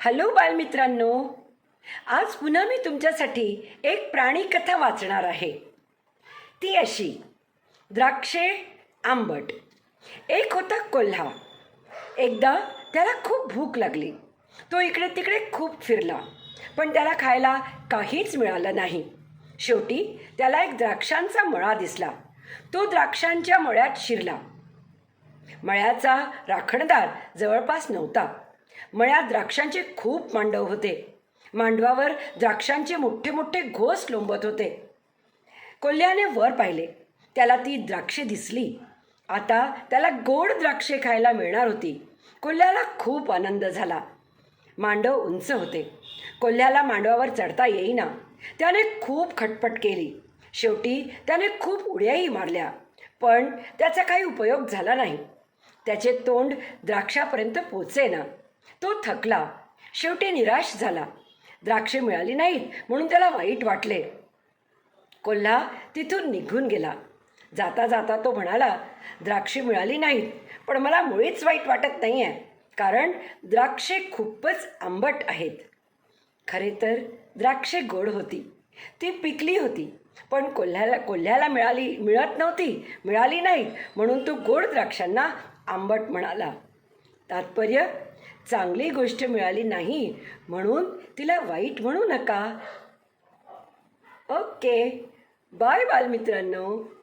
Hello बालमित्रांनो आज पुन्हा मी तुमच्यासाठी एक प्राणी कथा वाचणार आहे. ती अशी द्राक्षे आंबट. एक होता कोल्हा. एकदा त्याला खूप भूक लागली. तो इकडे तिकडे खूप फिरला पण त्याला खायला काहीच मिळालं नाही. शेवटी त्याला एक द्राक्षांचा मळा दिसला. तो द्राक्षांच्या मळ्यात शिरला. मळ्याचा राखणदार जवळपास नव्हता. मळ्यात द्राक्षांचे खूप मांडव होते. मांडवावर द्राक्षांचे मोठे मोठे घोस लोंबत होते. कोल्ह्याने वर पाहिले. त्याला ती द्राक्षे दिसली. आता त्याला गोड द्राक्षे खायला मिळणार होती. कोल्ह्याला खूप आनंद झाला. मांडव उंच होते. कोल्ह्याला मांडवावर चढता येईना. त्याने खूप खटपट केली. शेवटी त्याने खूप उड्याही मारल्या. पण त्याचा काही उपयोग झाला नाही. त्याचे तोंड द्राक्षापर्यंत पोचेना. तो थकला. शेवटी निराश झाला. द्राक्षे मिळाली नाहीत म्हणून त्याला वाईट वाटले. कोल्हा तिथून निघून गेला. जाता जाता तो म्हणाला द्राक्षे मिळाली नाहीत पण मला मुळीच वाईट वाटत नाही आहे कारण द्राक्षे खूपच आंबट आहेत. खरे तर द्राक्षे गोड होती. ती पिकली होती पण कोल्ह्याला कोल्ह्याला मिळाली मिळत नव्हती मिळाली नाहीत म्हणून तो गोड द्राक्षांना आंबट म्हणाला. तात्पर्य चांगली गोष्ट मिळाली नाही म्हणून तिला वाईट म्हणू नका. ओके. बाय बालमित्रांनो.